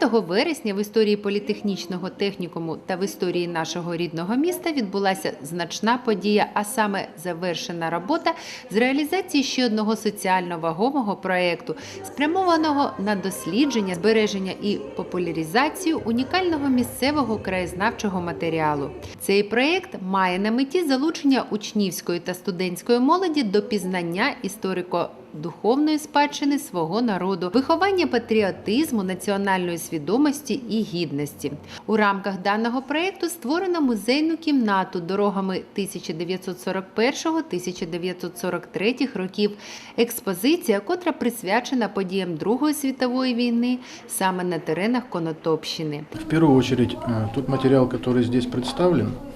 10 вересня в історії політехнічного технікуму та в історії нашого рідного міста відбулася значна подія, а саме завершена робота з реалізації ще одного соціально вагомого проєкту, спрямованого на дослідження, збереження і популяризацію унікального місцевого краєзнавчого матеріалу. Цей проєкт має на меті залучення учнівської та студентської молоді до пізнання історико духовної спадщини свого народу, виховання патріотизму, національної свідомості і гідності. У рамках даного проєкту створено музейну кімнату дорогами 1941-1943 років. Експозиція, котра присвячена подіям Другої світової війни саме на теренах Конотопщини. В первую очередь, э, тот материал, который здесь представлен, э,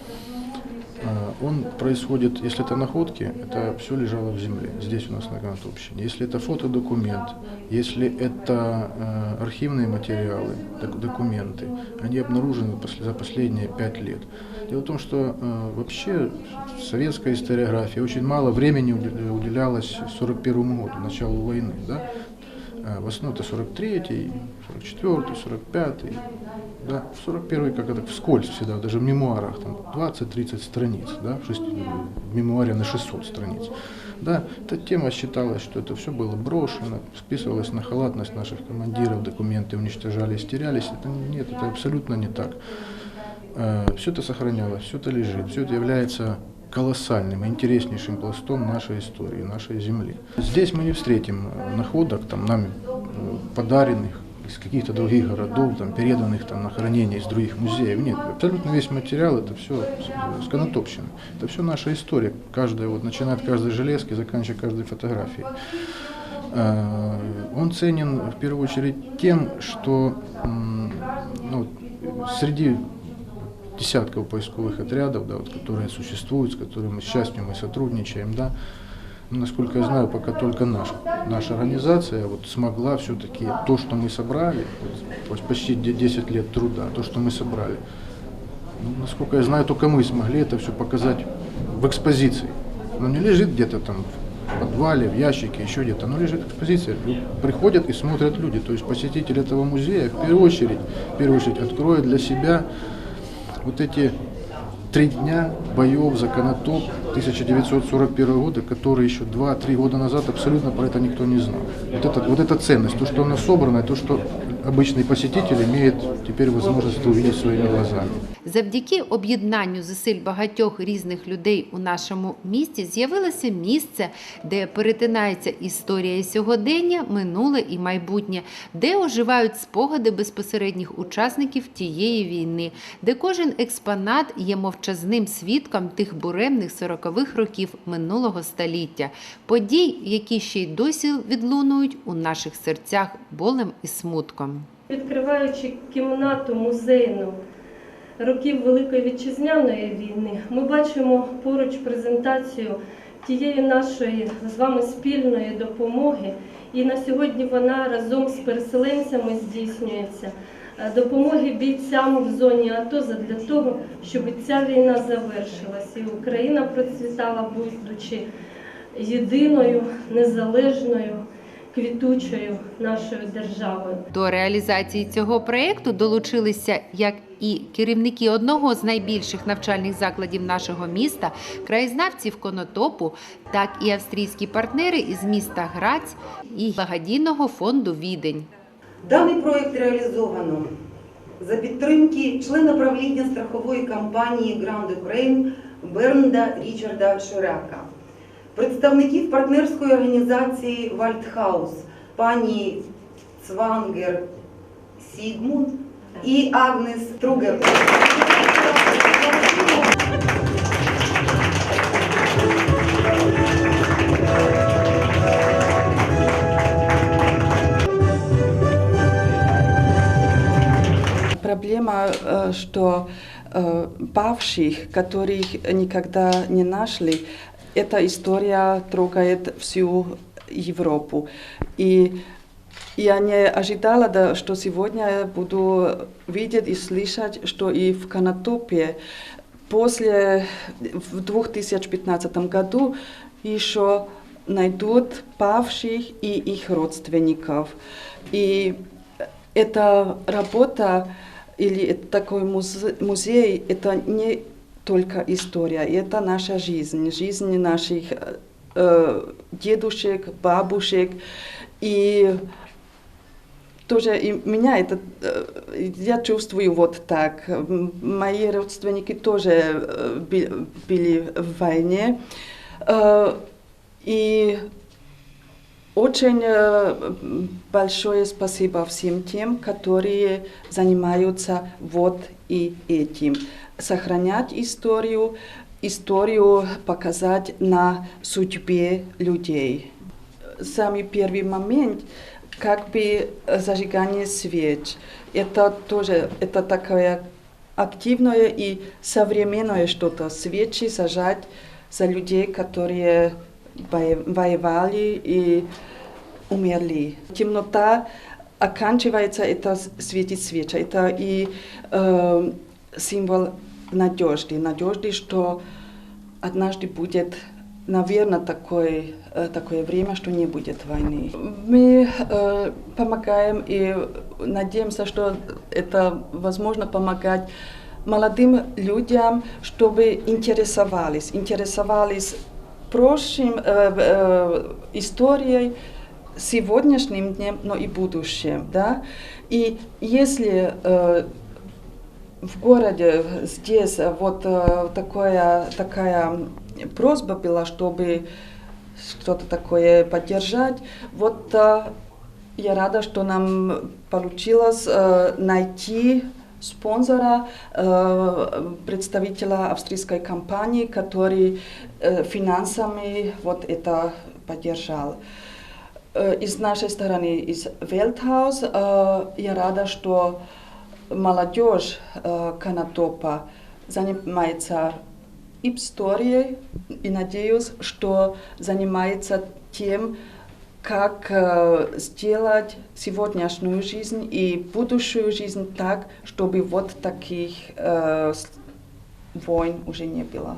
Он происходит, если это находки, это все лежало в земле, здесь у нас на Конотопщине. Если это фотодокумент, если это э, архивные материалы, док- документы, они обнаружены за последние пять лет. Дело в том, что э, вообще в советской историографии очень мало времени уделя- уделялось 41 году, началу войны. Да? Э, В основном это 43-й, 44-й, 45-й. Да, 41-й, как это вскользь всегда, даже в мемуарах, там 20-30 страниц, да, в, в мемуаре на 600 страниц. Да, эта тема считалась, что это все было брошено, списывалось на халатность наших командиров, документы уничтожались, терялись. Это нет, это абсолютно не так. Все это сохранялось, все это лежит, все это является колоссальным, интереснейшим пластом нашей истории, нашей земли. Здесь мы не встретим э, находок, там, нами э, подаренных из каких-то других городов, там, переданных там, на хранение из других музеев. Нет, абсолютно весь материал это все с Конотопщины. Это все наша история. Каждая, вот, начиная от каждой железки, заканчивая каждой фотографией. Э, Он ценен в первую очередь тем, что ну, среди десятков поисковых отрядов, да, вот, которые существуют, с которыми, с частью мы сотрудничаем, да, насколько я знаю, пока только наша, наша организация вот, смогла все-таки то, что мы собрали, вот, почти де- 10 лет труда, то, что мы собрали, ну, насколько я знаю, только мы смогли это все показать в экспозиции. Оно не лежит где-то там в подвале, в ящике, еще где-то. Оно лежит в экспозиции. Приходят и смотрят люди. То есть посетитель этого музея в первую очередь, в первую очередь откроет для себя вот эти три дня боев за Конотоп 1941 года, которые еще 2-3 года назад абсолютно про это никто не знал. Вот, это, вот эта ценность, то, что оно собрано, и то, что обычный посетитель имеет теперь возможность это увидеть своими глазами. Завдяки об'єднанню зусиль багатьох різних людей у нашому місті з'явилося місце, де перетинається історія і сьогодення, минуле і майбутнє, де оживають спогади безпосередніх учасників тієї війни, де кожен експонат є мовчазним свідком тих буремних сорокових років минулого століття, подій, які ще й досі відлунують у наших серцях болем і смутком. Відкриваючи кімнату музейну років Великої вітчизняної війни, ми бачимо поруч презентацію тієї нашої з вами спільної допомоги. І на сьогодні вона разом з переселенцями здійснюється е, допомоги бійцям в зоні АТО для того, щоб ця війна завершилась і Україна процвітала, будучи єдиною, незалежною, квітучою нашою державою. До реалізації цього проєкту долучилися як і керівники одного з найбільших навчальних закладів нашого міста, краєзнавців Конотопу, так і австрійські партнери із міста Граць і благодійного фонду Відень. Даний проект реалізовано за підтримки члена правління страхової компанії Grand Ukraine Бернда Річарда Шуряка, представників партнерської організації Вальдхаус пані Цвангер Сігмунд і Агнес Тругер. Проблема, э, что э, павших, которых никогда не нашли, эта история трогает всю Европу. И я не ожидала, да, что сегодня я буду видеть и слышать, что и в Конотопе после, в 2015 году еще найдут павших и их родственников. И эта работа или такой музе- музей, это не только история, это наша жизнь, жизнь наших э, э, дедушек, бабушек. И тоже и меня это, э, я чувствую вот так. Мои родственники тоже э, были в войне. И очень большое спасибо всем тем, которые занимаются вот и этим. Сохранять историю, историю показать на судьбе людей. Самый первый момент, как бы зажигание свеч. Это тоже это такое активное и современное что-то. Свечи сажать за людей, которые вое- воевали и умерли. Темнота оканчивается, это светит свеча. Это и э, символ надежды. Надежды, что однажды будет, наверное, такое, э, такое время, что не будет войны. Мы э, помогаем и надеемся, что это возможно помогать молодым людям, чтобы интересовались, интересовались прошлым, э, э, историей, сегодняшним днем, но и будущим. Да? И если э, в городе здесь э, вот э, такое, такая просьба была, чтобы что-то такое поддержать, вот э, я рада, что нам получилось найти спонсора, представителя австрийской компании, который финансами вот это поддержал. Из нашей стороны, из Welthaus, я рада, что молодежь э, Канатопа занимается историей и надеюсь, что занимается тем, как э, сделать сегодняшнюю жизнь и будущую жизнь так, чтобы вот таких э, с- войн уже не было.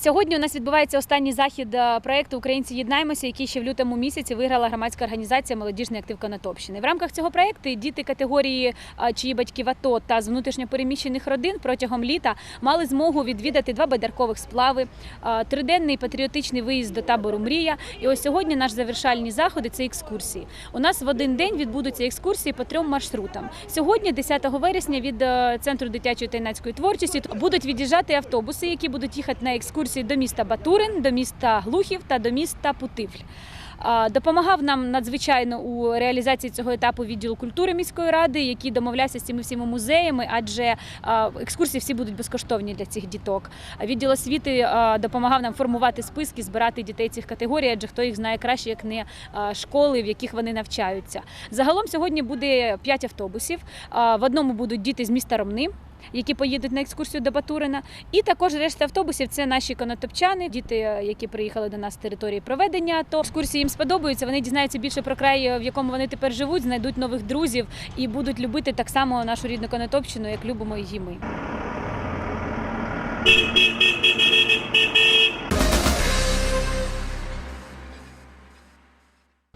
Сьогодні у нас відбувається останній захід е, проекту Українці єднаємося, який ще в лютому місяці виграла громадська організація Молодіжний актив Конотопщини. В рамках цього проекту діти категорії, е, чиї батьки в АТО та з внутрішньопереміщених родин протягом літа мали змогу відвідати два байдаркових сплави, е, триденний патріотичний виїзд до табору Мрія. І ось сьогодні наш завершальні заходи це екскурсії. У нас в один день відбудуться екскурсії по трьом маршрутам. Сьогодні, 10 вересня, від центру дитячої та юнацької творчості будуть від'їжджати автобуси, які будуть їхати на екскурсії до міста Батурин, до міста Глухів та до міста Путивль. Допомагав нам надзвичайно у реалізації цього етапу відділ культури міської ради, який домовлявся з цими всіма музеями, адже екскурсії всі будуть безкоштовні для цих діток. Відділ освіти допомагав нам формувати списки, збирати дітей цих категорій, адже хто їх знає краще, як не школи, в яких вони навчаються. Загалом сьогодні буде 5 автобусів. В одному будуть діти з міста Ромни. Які поїдуть на екскурсію до Батурина, і також решта автобусів це наші конотопчани, діти, е, які приїхали до нас з території проведення. То екскурсії їм сподобаються. Вони дізнаються більше про край, е, в якому вони тепер живуть, знайдуть нових друзів і будуть любити так само нашу рідну конотопщину, як любимо її ми.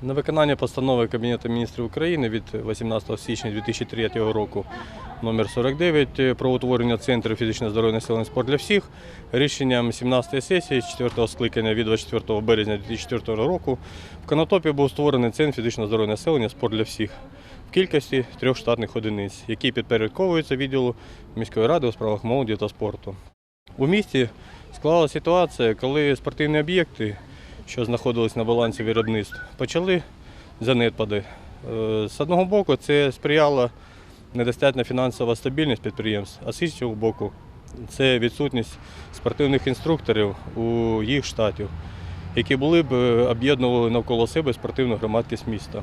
На виконання постанови Кабінету міністрів України від 18 січня 2003 року номер 49 про утворення Центру фізичного здоров'я населення спорт для всіх рішенням 17-ї сесії 4-го скликання від 24 березня 2004 року в Конотопі був створений Центр фізичного здоров'я населення спорт для всіх в кількості трьох штатних одиниць, які підпорядковуються відділу міської ради у справах молоді та спорту. У місті склалася ситуація, коли спортивні об'єкти що знаходились на балансі виробництв, почали занепади. Е, З одного боку, це сприяло недостатня фінансова стабільність підприємств, а з іншого боку, це відсутність спортивних інструкторів у їх штатів, які були б е, об'єднували навколо себе спортивну громадськість міста.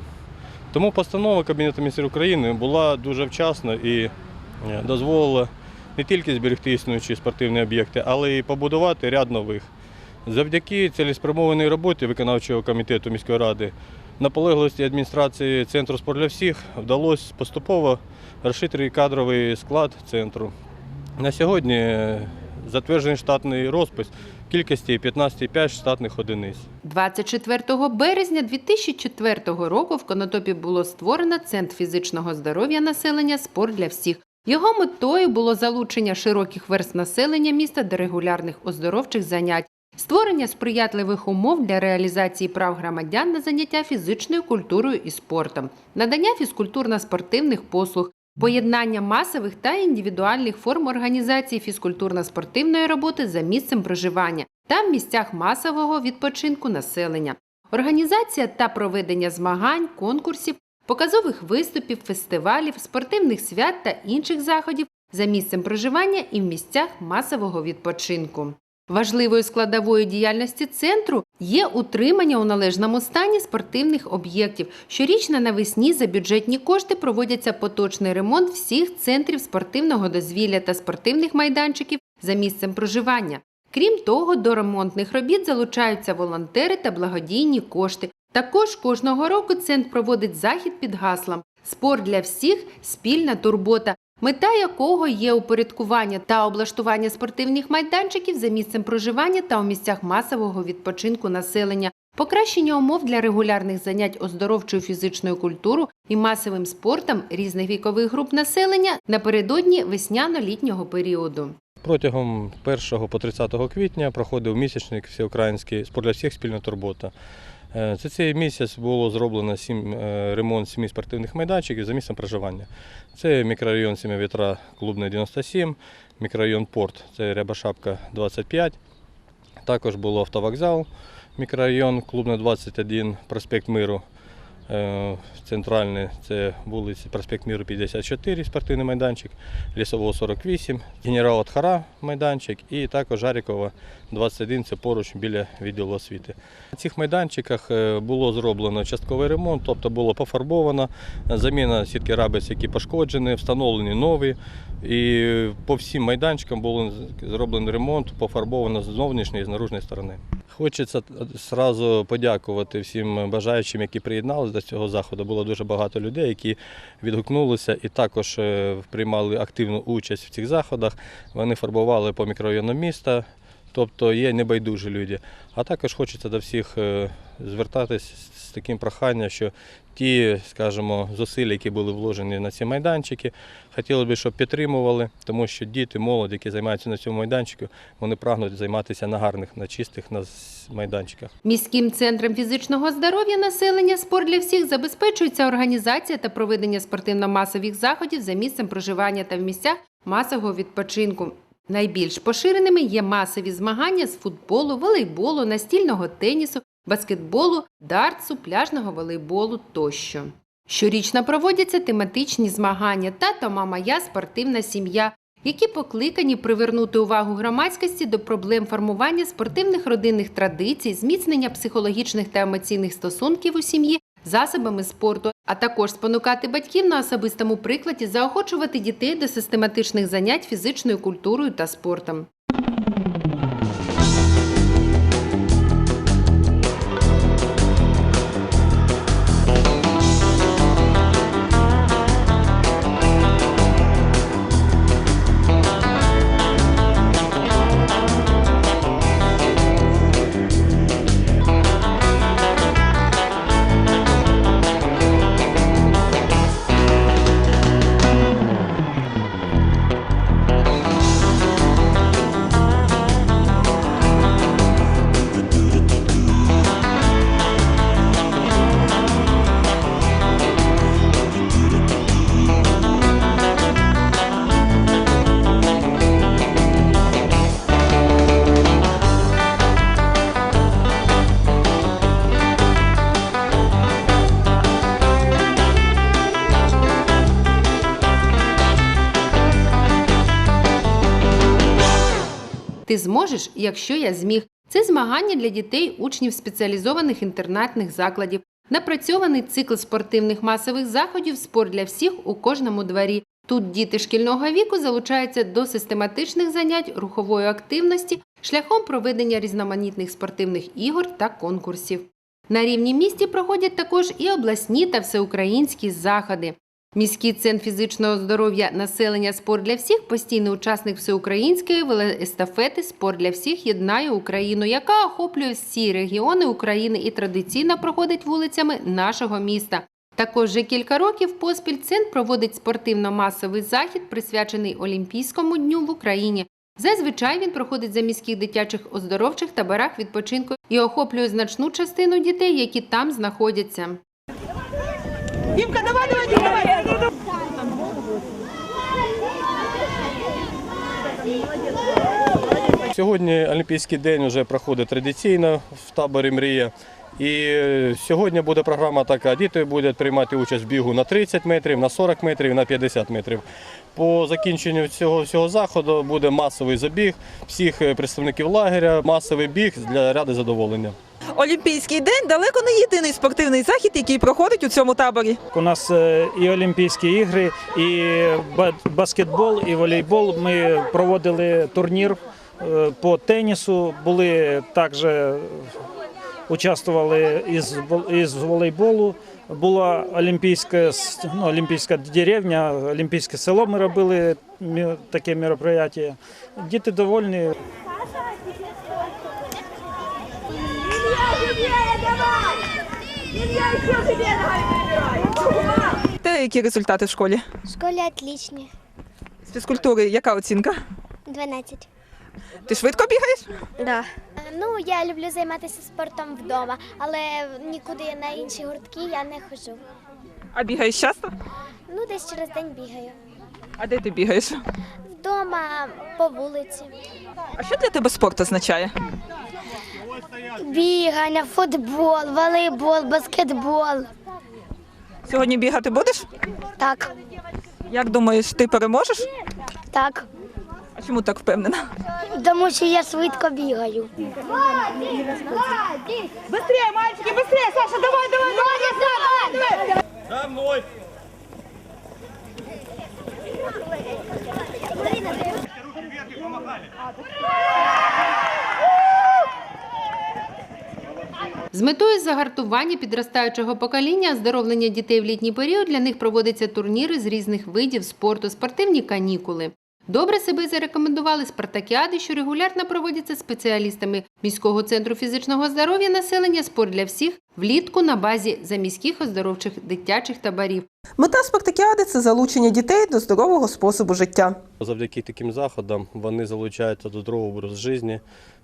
Тому постанова Кабінету міністрів України була дуже вчасна і е, дозволила не тільки зберегти існуючі спортивні об'єкти, але й побудувати ряд нових. Завдяки цілеспрямованій роботі виконавчого комітету міської ради, наполегливості адміністрації Центру спорт для всіх вдалося поступово розширити кадровий склад центру. На сьогодні затверджений штатний розпис кількості 15,5 штатних одиниць. 24 березня 2004 року в Конотопі було створено Центр фізичного здоров'я населення Спорт для всіх. Його метою було залучення широких верст населення міста до регулярних оздоровчих занять, створення сприятливих умов для реалізації прав громадян на заняття фізичною культурою і спортом, надання фізкультурно-спортивних послуг, поєднання масових та індивідуальних форм організації фізкультурно-спортивної роботи за місцем проживання та в місцях масового відпочинку населення, організація та проведення змагань, конкурсів, показових виступів, фестивалів, спортивних свят та інших заходів за місцем проживання і в місцях масового відпочинку. Важливою складовою діяльності центру є утримання у належному стані спортивних об'єктів. Щорічно навесні за бюджетні кошти проводяться поточний ремонт всіх центрів спортивного дозвілля та спортивних майданчиків за місцем проживання. Крім того, до ремонтних робіт залучаються волонтери та благодійні кошти. Також кожного року центр проводить захід під гаслом Спорт для всіх спільна турбота, мета якого є упорядкування та облаштування спортивних майданчиків за місцем проживання та у місцях масового відпочинку населення, покращення умов для регулярних занять оздоровчою фізичною культурою і масовим спортом різних вікових груп населення напередодні весняно-літнього періоду. Протягом 1 по 30 квітня проходив місячник всеукраїнський спорт для всіх спільна турбота. Е, За цей місяць було зроблено сім, е, ремонт сімі спортивних майданчиків за місцем проживання. Це мікрорайон Сім'явітра, Клубний 97, мікрорайон Порт, це Рябошапка 25. Також було автовокзал, мікрорайон Клубна 21, проспект Миру. Е, Центральний це вулиця Проспект Миру 54, спортивний майданчик, Лісового 48, генерал Отхара майданчик і також Жарікова 21, це поруч біля відділу освіти. На цих майданчиках е, було зроблено частковий ремонт, тобто було пофарбовано, заміна сітки рабиць, які пошкоджені, встановлені нові. І по всім майданчикам було зроблений ремонт, пофарбовано з зовнішньої і з наружної сторони. Хочеться одразу подякувати всім бажаючим, які приєдналися до цього заходу. Було дуже багато людей, які відгукнулися і також е, приймали активну участь в цих заходах. Вони фарбували по мікрорайону міста, тобто є небайдужі люди. А також хочеться до всіх е, звертатись з таким проханням, що ті, скажімо, зусилля, які були вложені на ці майданчики, хотілося б, щоб підтримували, тому що діти, молодь, які займаються на цьому майданчику, вони прагнуть займатися на гарних, на чистих на майданчиках. Міським центром фізичного здоров'я населення спорт для всіх забезпечується організація та проведення спортивно-масових заходів за місцем проживання та в місцях масового відпочинку. Найбільш поширеними є масові змагання з футболу, волейболу, настільного тенісу, баскетболу, дартсу, пляжного волейболу тощо. Щорічно проводяться тематичні змагання Тато, мама, я, спортивна сім'я, які покликані привернути увагу громадськості до проблем формування спортивних родинних традицій, зміцнення психологічних та емоційних стосунків у сім'ї, засобами спорту, а також спонукати батьків на особистому прикладі заохочувати дітей до систематичних занять фізичною культурою та спортом. Зможеш, якщо я зміг. Це змагання для дітей, учнів спеціалізованих інтернатних закладів. Напрацьований цикл спортивних масових заходів Спорт для всіх у кожному дворі. Тут діти шкільного віку залучаються до систематичних занять рухової активності шляхом проведення різноманітних спортивних ігор та конкурсів. На рівні місті проходять також і обласні та всеукраїнські заходи. Міський центр фізичного здоров'я населення спорт для всіх, постійний учасник всеукраїнської велоестафети Спорт для всіх єднає Україну, яка охоплює всі регіони України і традиційно проходить вулицями нашого міста. Також вже кілька років поспіль центр проводить спортивно-масовий захід, присвячений Олімпійському дню в Україні. Зазвичай він проходить за міських дитячих оздоровчих таборах відпочинку і охоплює значну частину дітей, які там знаходяться. Сьогодні Олімпійський день вже проходить традиційно в таборі Мрія. І е, сьогодні буде програма така: діти будуть приймати участь в бігу на 30 метрів, на 40 метрів, на 50 метрів. По закінченню цього всього заходу буде масовий забіг всіх е, представників лагеря, масовий біг для ради задоволення. Олімпійський день далеко не єдиний спортивний захід, який проходить у цьому таборі. У нас е, і Олімпійські ігри, і баскетбол, і волейбол. Ми проводили турнір по тенісу, були також е, участвували із, із волейболу. Була олімпійська, ну, олімпійська деревня, олімпійське село. Ми робили таке мероприятие. Діти довольні. Те, які результати в школі? В школе отличные. З фізкультури яка оцінка? 12. Ти швидко бігаєш? Да. Ну, я люблю займатися спортом вдома, але нікуди на інші гуртки я не ходжу. А бігаєш часто? Ну, десь через день бігаю. А де ти бігаєш? Вдома, по вулиці. А що для тебе спорт означає? Бігання, футбол, волейбол, баскетбол. Сьогодні бігати будеш? Так, Як думаєш, ти переможеш? так. А чому так впевнена? Тому що я швидко бігаю. Быстрее, мальчики, быстрее! Саша, давай, давай, давай, давай! З метою загартування підростаючого покоління, оздоровлення дітей в літній період для них проводяться турніри з різних видів спорту, спортивні канікули. Добре себе зарекомендували спартакіади, що регулярно проводяться спеціалістами міського центру фізичного здоров'я населення спорт для всіх влітку на базі заміських оздоровчих дитячих таборів. Мета спартакіади це залучення дітей до здорового способу життя. Завдяки таким заходам вони залучаються до здорового образу життя,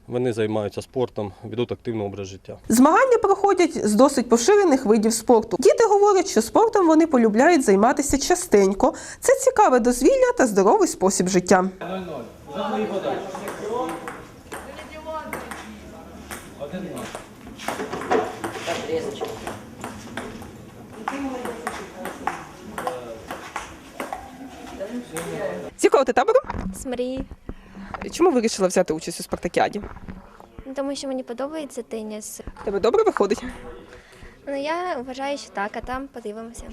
вони займаються спортом, ведуть активний образ життя. Змагання проходять з досить поширених видів спорту. Діти говорять, що спортом вони полюбляють займатися частенько. Це цікаве дозвілля та здоровий спосіб життя. З якого ти табору? З мрії, Чому вирішила взяти участь у спартакіаді? тому що мені подобається теніс. Тебе добре виходить? Ну я вважаю, що так, а там подивимося.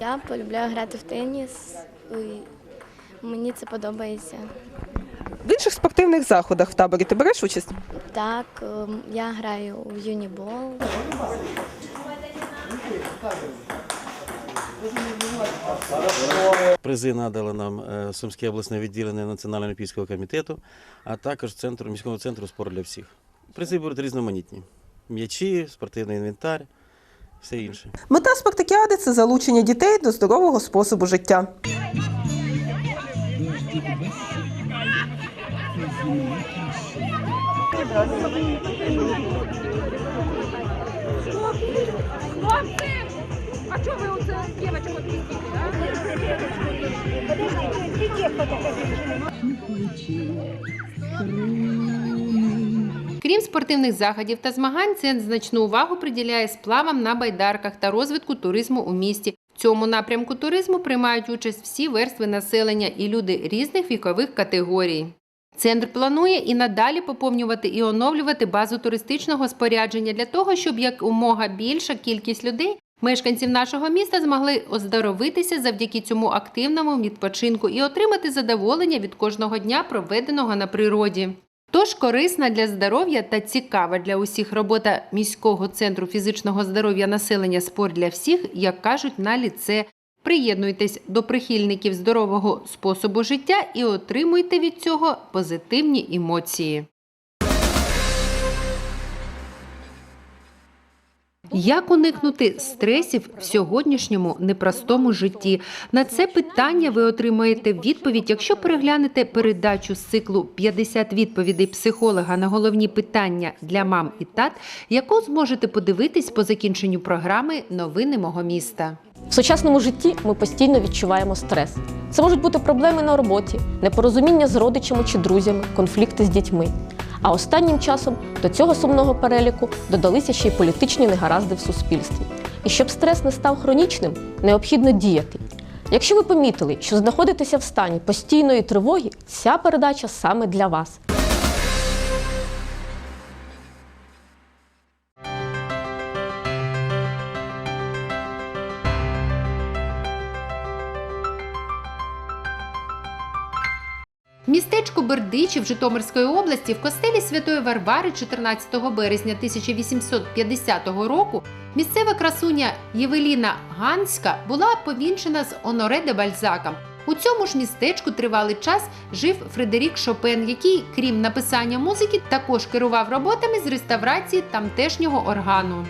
Я полюбляю грати в теніс. і Мені це подобається. В інших спортивних заходах в таборі ти береш участь? Так, ем, я граю у юнібол. Призи надали нам е, Сумське обласне відділення Національного олімпійського комітету, а також центру міського центру спорт для всіх. Призи будуть різноманітні: м'ячі, спортивний інвентар, все інше. Мета спартакіади це залучення дітей до здорового способу життя. Крім спортивних заходів та змагань, центр значну увагу приділяє сплавам на байдарках та розвитку туризму у місті. В цьому напрямку туризму приймають участь всі верстви населення і люди різних вікових категорій. Центр планує і надалі поповнювати і оновлювати базу туристичного спорядження для того, щоб якомога більша кількість людей, мешканців нашого міста, змогли оздоровитися завдяки цьому активному відпочинку і отримати задоволення від кожного дня, проведеного на природі. Тож корисна для здоров'я та цікава для усіх робота міського центру фізичного здоров'я населення спорт для всіх, як кажуть на ліце. Приєднуйтесь до прихильників здорового способу життя і отримуйте від цього позитивні емоції. Як уникнути стресів в сьогоднішньому непростому житті? На це питання ви отримаєте відповідь, якщо переглянете передачу з циклу «50 відповідей психолога на головні питання для мам і тат, яку зможете подивитись по закінченню програми Новини мого міста. В сучасному житті ми постійно відчуваємо стрес. Це можуть бути проблеми на роботі, непорозуміння з родичами чи друзями, конфлікти з дітьми. А останнім часом до цього сумного переліку додалися ще й політичні негаразди в суспільстві. І щоб стрес не став хронічним, необхідно діяти. Якщо ви помітили, що знаходитеся в стані постійної тривоги, ця передача саме для вас. Бердичів Житомирської області в костелі Святої Варвари 14 березня 1850 року місцева красуня Євеліна Ганська була повінчена з Оноре де Бальзаком. У цьому ж містечку тривалий час жив Фредерік Шопен, який, крім написання музики, також керував роботами з реставрації тамтешнього органу.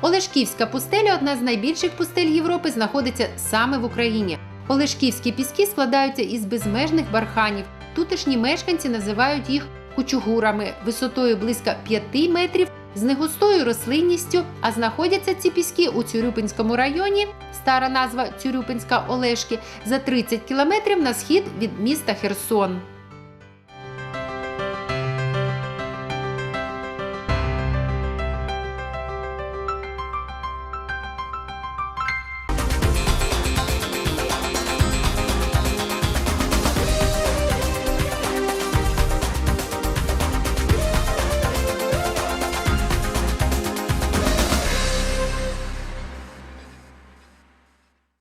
Олешківська пустеля одна з найбільших пустель Європи, знаходиться саме в Україні. Олешківські піски складаються із безмежних барханів. Тутешні мешканці називають їх кучугурами висотою близько 5 метрів, з негустою рослинністю, а знаходяться ці піски у Цюрюпинському районі, стара назва Цюрюпинська Олешки, за 30 кілометрів на схід від міста Херсон.